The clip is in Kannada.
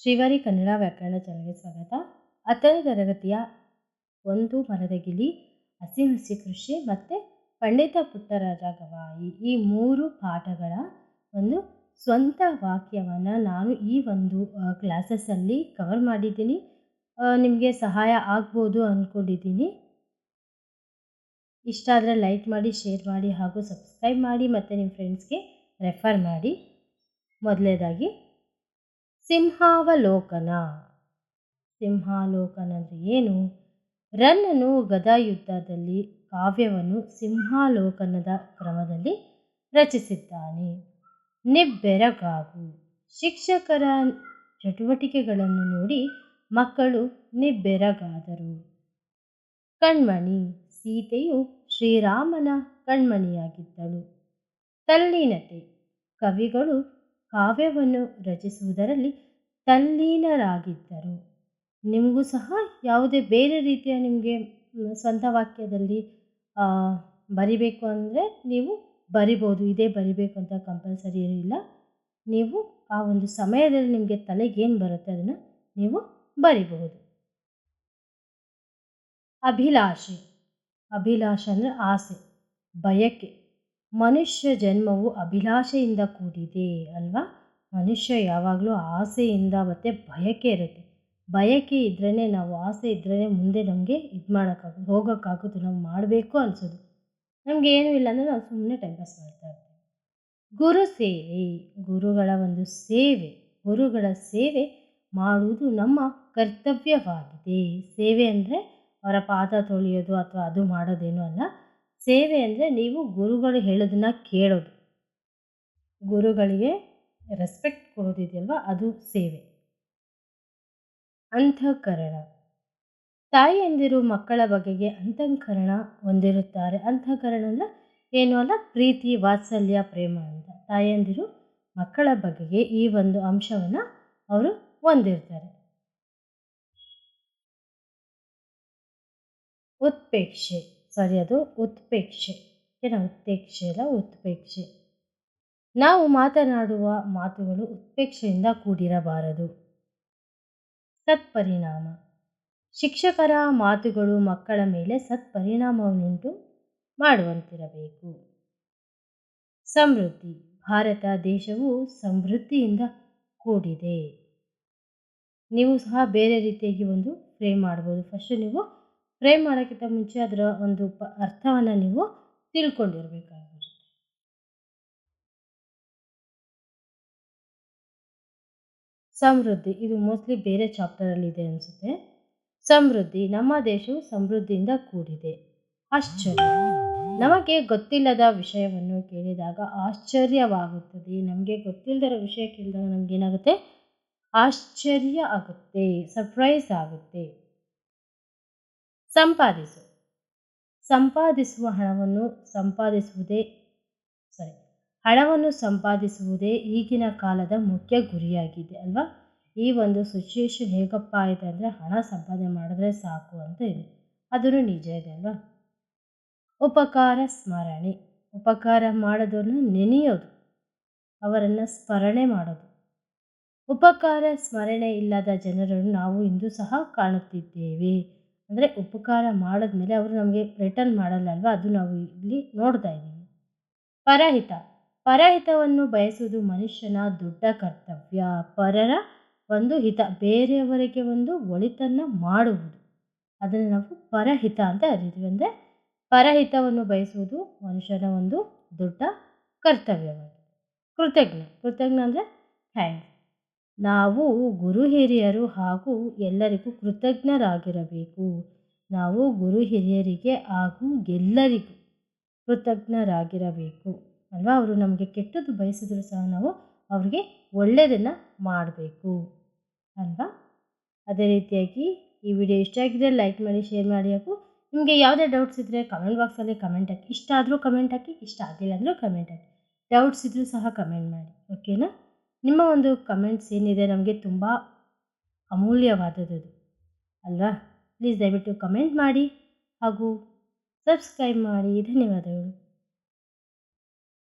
ಶ್ರೀವಾರಿ ಕನ್ನಡ ವ್ಯಾಕರಣ ಚಾನಲ್ಗೆ ಸ್ವಾಗತ. ಹತ್ತನೇ ತರಗತಿಯ ಒಂದು ಮರದ ಗಿಳಿ ಹಸಿಹುಸಿ ಕೃಷಿ ಮತ್ತು ಪಂಡಿತ ಪುಟ್ಟರಾಜ ಗವಾಯಿ ಈ ಮೂರು ಪಾಠಗಳ ಒಂದು ಸ್ವಂತ ವಾಕ್ಯವನ್ನು ನಾನು ಈ ಒಂದು ಕ್ಲಾಸಸ್ಸಲ್ಲಿ ಕವರ್ ಮಾಡಿದ್ದೀನಿ. ನಿಮಗೆ ಸಹಾಯ ಆಗ್ಬೋದು ಅಂದ್ಕೊಂಡಿದ್ದೀನಿ ಇಷ್ಟ ಆದರೆ ಲೈಕ್ ಮಾಡಿ ಶೇರ್ ಮಾಡಿ ಹಾಗೂ ಸಬ್ಸ್ಕ್ರೈಬ್ ಮಾಡಿ ಮತ್ತು ನಿಮ್ಮ ಫ್ರೆಂಡ್ಸ್ಗೆ ರೆಫರ್ ಮಾಡಿ. ಮೊದಲನೇದಾಗಿ ಸಿಂಹಾವಲೋಕನ. ಸಿಂಹಾಲೋಕನ ಅಂದರೆ ಏನು? ರನ್ನನು ಗದಾಯುದ್ಧದಲ್ಲಿ ಕಾವ್ಯವನ್ನು ಸಿಂಹಾಲೋಕನದ ಕ್ರಮದಲ್ಲಿ ರಚಿಸಿದ್ದಾನೆ. ನಿಬ್ಬೆರಗಾಗು. ಶಿಕ್ಷಕರ ಚಟುವಟಿಕೆಗಳನ್ನು ನೋಡಿ ಮಕ್ಕಳು ನಿಬ್ಬೆರಗಾದರು. ಕಣ್ಮಣಿ. ಸೀತೆಯು ಶ್ರೀರಾಮನ ಕಣ್ಮಣಿಯಾಗಿದ್ದಳು. ತಲ್ಲೀನತೆ. ಕವಿಗಳು ಕಾವ್ಯವನ್ನು ರಚಿಸುವುದರಲ್ಲಿ ತಲ್ಲೀನರಾಗಿದ್ದರು. ನಿಮಗೂ ಸಹ ಯಾವುದೇ ಬೇರೆ ರೀತಿಯ ನಿಮಗೆ ಸ್ವಂತ ವಾಕ್ಯದಲ್ಲಿ ಬರಿಬೇಕು ಅಂದರೆ ನೀವು ಬರಿಬೋದು. ಇದೇ ಬರಿಬೇಕು ಅಂತ ಕಂಪಲ್ಸರಿ ಇಲ್ಲ. ನೀವು ಆ ಒಂದು ಸಮಯದಲ್ಲಿ ನಿಮಗೆ ತಲೆಗೆ ಏನು ಬರುತ್ತೆ ಅದನ್ನು ನೀವು ಬರಿಬಹುದು. ಅಭಿಲಾಷೆ. ಅಭಿಲಾಷೆ ಅಂದರೆ ಆಸೆ, ಬಯಕೆ. ಮನುಷ್ಯ ಜನ್ಮವು ಅಭಿಲಾಷೆಯಿಂದ ಕೂಡಿದೆ ಅಲ್ವಾ? ಮನುಷ್ಯ ಯಾವಾಗಲೂ ಆಸೆಯಿಂದ ಮತ್ತು ಬಯಕೆ ಇರುತ್ತೆ. ಬಯಕೆ ಇದ್ರೇ ನಾವು ಆಸೆ ಇದ್ರೇ ಮುಂದೆ ನಮಗೆ ಇದು ಮಾಡೋಕ್ಕಾಗೋದು ಹೋಗೋಕ್ಕಾಗೋದು, ನಾವು ಮಾಡಬೇಕು ಅನಿಸೋದು. ನಮಗೆ ಏನೂ ಇಲ್ಲ ಅಂದರೆ ನಾವು ಸುಮ್ಮನೆ ಟೈಮ್ ಪಾಸ್ ಮಾಡ್ತಾ ಇರ್ತೀವಿ. ಗುರು ಸೇವೆ, ಗುರುಗಳ ಒಂದು ಸೇವೆ, ಗುರುಗಳ ಸೇವೆ ಮಾಡುವುದು ನಮ್ಮ ಕರ್ತವ್ಯವಾಗಿದೆ. ಸೇವೆ ಅಂದರೆ ಅವರ ಪಾದ ತೊಳೆಯೋದು ಅಥವಾ ಅದು ಮಾಡೋದೇನು ಅಲ್ಲ. ಸೇವೆ ಅಂದರೆ ನೀವು ಗುರುಗಳು ಹೇಳೋದನ್ನ ಕೇಳೋದು. ಗುರುಗಳಿಗೆ ರೆಸ್ಪೆಕ್ಟ್ ಕೊಡೋದಿದೆಯಲ್ವ? ಅದು ಸೇವೆ. ಅಂತಃಕರಣ ತಾಯಿಯಂದಿರು ಮಕ್ಕಳ ಬಗೆಗೆ ಅಂತಃಕರಣ ಹೊಂದಿರುತ್ತಾರೆ. ಅಂತಃಕರಣ ಅಂದರೆ ಏನು ಅಲ್ಲ? ಪ್ರೀತಿ, ವಾತ್ಸಲ್ಯ, ಪ್ರೇಮ ಅಂತ. ತಾಯಿಯಂದಿರು ಮಕ್ಕಳ ಬಗೆಗೆ ಈ ಒಂದು ಅಂಶವನ್ನು ಅವರು ಹೊಂದಿರ್ತಾರೆ. ಉತ್ಪೇಕ್ಷೆ. ಸಾರಿ, ಅದು ಉತ್ಪೇಕ್ಷೆ. ಏನ ಉತ್ಪೇಕ್ಷೆ ಅಲ್ಲ? ಉತ್ಪೇಕ್ಷೆ. ನಾವು ಮಾತನಾಡುವ ಮಾತುಗಳು ಉತ್ಪೇಕ್ಷೆಯಿಂದ ಕೂಡಿರಬಾರದು. ಸತ್ಪರಿಣಾಮ. ಶಿಕ್ಷಕರ ಮಾತುಗಳು ಮಕ್ಕಳ ಮೇಲೆ ಸತ್ಪರಿಣಾಮವನ್ನುಂಟು ಮಾಡುವಂತಿರಬೇಕು. ಸಮೃದ್ಧಿ. ಭಾರತ ದೇಶವು ಸಮೃದ್ಧಿಯಿಂದ ಕೂಡಿದೆ. ನೀವು ಸಹ ಬೇರೆ ರೀತಿಯಾಗಿ ಒಂದು ಫ್ರೇಮ್ ಮಾಡ್ಬೋದು. ಫಸ್ಟು ನೀವು ಫ್ರೇಮ್ ಮಾಡೋಕ್ಕಿಂತ ಮುಂಚೆ ಅದರ ಒಂದು ಪ ಅರ್ಥವನ್ನು ನೀವು ತಿಳ್ಕೊಂಡಿರಬೇಕಾಗಿರುತ್ತೆ ಸಮೃದ್ಧಿ. ಇದು ಮೋಸ್ಟ್ಲಿ ಬೇರೆ ಚಾಪ್ಟರಲ್ಲಿ ಇದೆ ಅನಿಸುತ್ತೆ. ಸಮೃದ್ಧಿ ನಮ್ಮ ದೇಶವು ಸಮೃದ್ಧಿಯಿಂದ ಕೂಡಿದೆ. ಆಶ್ಚರ್ಯ. ನಮಗೆ ಗೊತ್ತಿಲ್ಲದ ವಿಷಯವನ್ನು ಕೇಳಿದಾಗ ಆಶ್ಚರ್ಯವಾಗುತ್ತದೆ. ನಮಗೆ ಗೊತ್ತಿಲ್ಲದಿರೋ ವಿಷಯ ಕೇಳಿದಾಗ ನಮಗೇನಾಗುತ್ತೆ? ಆಶ್ಚರ್ಯ ಆಗುತ್ತೆ ಸರ್ಪ್ರೈಸ್ ಆಗುತ್ತೆ. ಸಂಪಾದಿಸು. ಸಂಪಾದಿಸುವ ಹಣವನ್ನು ಸಂಪಾದಿಸುವುದೇ ಸಾರಿ ಹಣವನ್ನು ಸಂಪಾದಿಸುವುದೇ ಈಗಿನ ಕಾಲದ ಮುಖ್ಯ ಗುರಿಯಾಗಿದೆ, ಅಲ್ವಾ? ಈ ಒಂದು ಸಿಚುವೇಶನ್ ಹೇಗಪ್ಪ ಇದೆ ಅಂದರೆ ಹಣ ಸಂಪಾದನೆ ಮಾಡಿದ್ರೆ ಸಾಕು ಅಂತ ಇದೆ. ಅದೂ ನಿಜ ಇದೆ, ಅಲ್ವಾ? ಉಪಕಾರ, ಸ್ಮರಣೆ. ಉಪಕಾರ ಮಾಡೋದನ್ನು ನೆನೆಯೋದು. ಅವರನ್ನು ಸ್ಮರಣೆ ಮಾಡೋದು. ಉಪಕಾರ, ಸ್ಮರಣೆ ಇಲ್ಲದ ಜನರನ್ನು ನಾವು ಇಂದು ಸಹ ಕಾಣುತ್ತಿದ್ದೇವೆ. ಅಂದರೆ ಉಪಕಾರ ಮಾಡಿದ್ಮೇಲೆ ಅವರು ನಮಗೆ ರಿಟರ್ನ್ ಮಾಡಲ್ಲ, ಅಲ್ವಾ? ಅದು ನಾವು ಇಲ್ಲಿ ನೋಡ್ತಾ ಇದ್ದೀವಿ. ಪರಹಿತ. ಪರಹಿತವನ್ನು ಬಯಸುವುದು ಮನುಷ್ಯನ ದೊಡ್ಡ ಕರ್ತವ್ಯ. ಪರರ ಒಂದು ಹಿತ, ಬೇರೆಯವರಿಗೆ ಒಂದು ಒಳಿತನ್ನು ಮಾಡುವುದು. ಅದನ್ನು ನಾವು ಪರಹಿತ ಅಂತ ಅರಿತೀವಿ. ಅಂದರೆ ಪರಹಿತವನ್ನು ಬಯಸುವುದು ಮನುಷ್ಯನ ಒಂದು ದೊಡ್ಡ ಕರ್ತವ್ಯವಾಗಿದೆ. ಕೃತಜ್ಞ ಕೃತಜ್ಞ ಅಂದರೆ ಥ್ಯಾಂಕ್ಸ್ ನಾವು ಗುರು ಹಿರಿಯರು ಹಾಗೂ ಎಲ್ಲರಿಗೂ ಕೃತಜ್ಞರಾಗಿರಬೇಕು. ನಾವು ಗುರು ಹಿರಿಯರಿಗೆ ಹಾಗೂ ಎಲ್ಲರಿಗೂ ಕೃತಜ್ಞರಾಗಿರಬೇಕು. ಅಲ್ವಾ? ಅವರು ನಮಗೆ ಕೆಟ್ಟದ್ದು ಬಯಸಿದ್ರು ಸಹ ನಾವು ಅವ್ರಿಗೆ ಒಳ್ಳೆಯದನ್ನು ಮಾಡಬೇಕು. ಅಲ್ವಾ? ಅದೇ ರೀತಿಯಾಗಿ ಈ ವಿಡಿಯೋ ಇಷ್ಟ ಆಗಿದ್ರೆ ಲೈಕ್ ಮಾಡಿ ಶೇರ್ ಮಾಡಿ ಹಾಕು ನಿಮಗೆ ಯಾವುದೇ ಡೌಟ್ಸ್ ಇದ್ದರೆ ಕಮೆಂಟ್ ಬಾಕ್ಸಲ್ಲಿ ಕಮೆಂಟ್ ಹಾಕಿ. ಇಷ್ಟ ಆದರೂ ಕಮೆಂಟ್ ಹಾಕಿ, ಇಷ್ಟ ಆಗಿಲ್ಲ ಅಂದರೂ ಕಮೆಂಟ್ ಹಾಕಿ. ಡೌಟ್ಸ್ ಇದ್ದರೂ ಸಹ ಕಮೆಂಟ್ ಮಾಡಿ ಓಕೆನಾ ನಿಮ್ಮ ಒಂದು ಕಮೆಂಟ್ಸ್ ಏನಿದೆ ನಮಗೆ ತುಂಬ ಅಮೂಲ್ಯವಾದದ್ದು. ಅಲ್ವಾ? ಪ್ಲೀಸ್ ದಯವಿಟ್ಟು ಕಮೆಂಟ್ ಮಾಡಿ ಹಾಗೂ ಸಬ್ಸ್ಕ್ರೈಬ್ ಮಾಡಿ. ಧನ್ಯವಾದಗಳು.